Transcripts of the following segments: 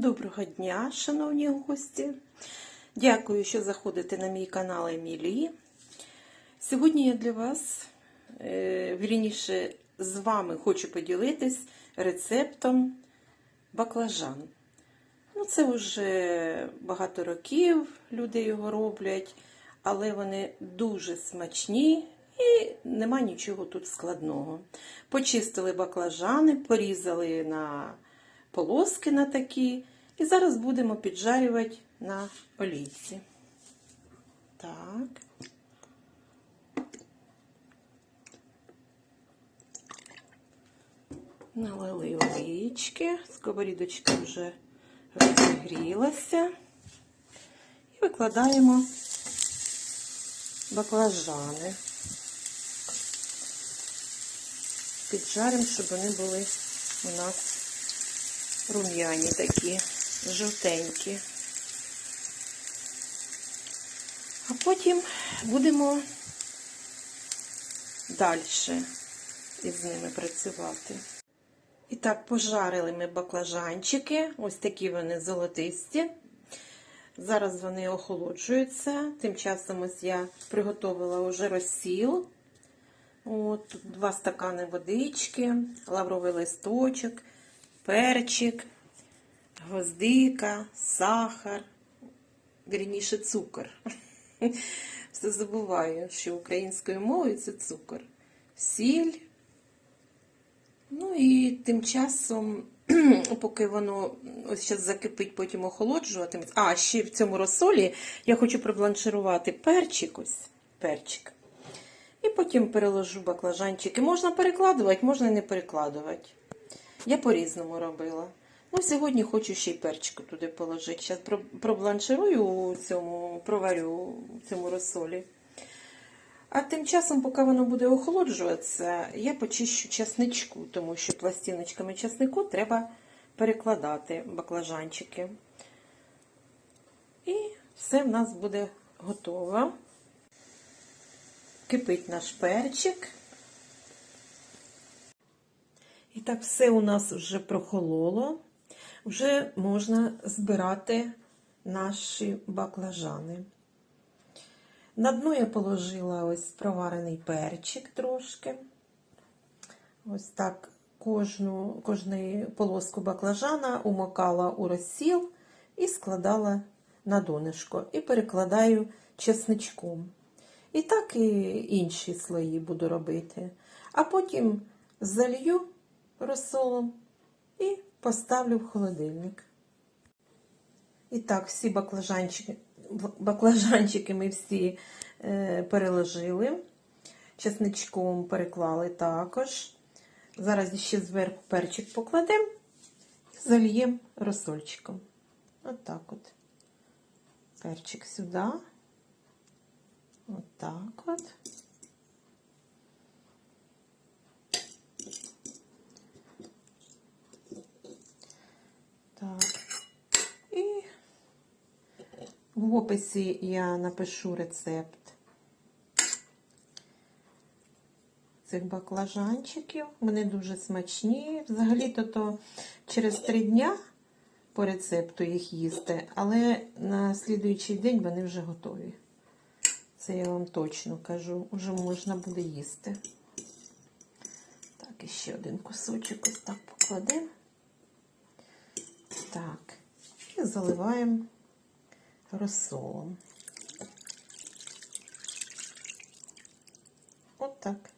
Доброго дня, шановні гості. Дякую, що заходите на мій канал Емілії. Сьогодні я для вас, е, вірніше, з вами хочу поділитись рецептом баклажан. Ну, це вже багато років люди його роблять, але вони дуже смачні і нема нічого тут складного. Почистили баклажани, порізали на полоски на такі. І зараз будемо піджарювати на олійці. Так. Налили олійки, сковорідочка вже розігрілася. І викладаємо баклажани. Піджаримо, щоб вони були у нас рум'яні такі, жовтенькі. А потім будемо далі із ними працювати. І так, пожарили ми баклажанчики, ось такі вони золотисті. Зараз вони охолоджуються. Тим часом ось я приготувала вже розсіл. От, два стакани водички, лавровий листочок, перчик, гвоздика, сахар, вірніше цукор. Все забуваю, що українською мовою це цукор, сіль. Ну і тим часом, поки воно ось зараз закипить, потім охолоджуватиметься. А, ще в цьому розсолі я хочу пробланширувати перчик ось, перчик. І потім переложу баклажанчики. Можна перекладувати, можна і не перекладувати. Я по-різному робила. Ну, сьогодні хочу ще й перчику туди положити. Зараз пробланширую у цьому, проварю у цьому розсолі. А тим часом, поки воно буде охолоджуватися, я почищу часничку, тому що пластиночками часнику треба перекладати баклажанчики. І все в нас буде готово. Кипить наш перчик. І так, все у нас вже прохололо. Вже можна збирати наші баклажани. На дно я положила ось проварений перчик трошки. Ось так кожну, кожну полоску баклажана умокала у розсіл і складала на донышко. І перекладаю чесничком. І так і інші слої буду робити. А потім залью розсолом і поставлю в холодильник. І так, всі баклажанчики, баклажанчики ми всі е, переложили, чесничком переклали також. Зараз ще зверху перчик покладемо і зальємо розсольчиком. Отак от, от. Перчик сюди. Отак от. Так. І в описі я напишу рецепт цих баклажанчиків. Вони дуже смачні. Взагалі-то то через три дня по рецепту їх їсти, але на слідуючий день вони вже готові. Це я вам точно кажу, вже можна буде їсти. Так, і ще один кусочок ось так покладемо. Так, і заливаємо розсолом. От так.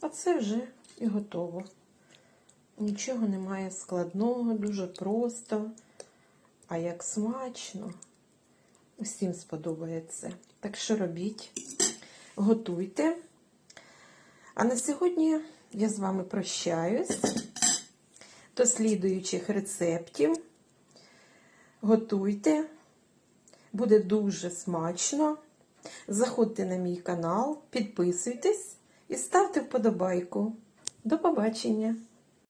Оце вже і готово. Нічого немає складного, дуже просто. А як смачно, усім сподобається. Так що робіть, готуйте. А на сьогодні я з вами прощаюсь до слідуючих рецептів. Готуйте, буде дуже смачно. Заходьте на мій канал, підписуйтесь і ставте вподобайку. До побачення!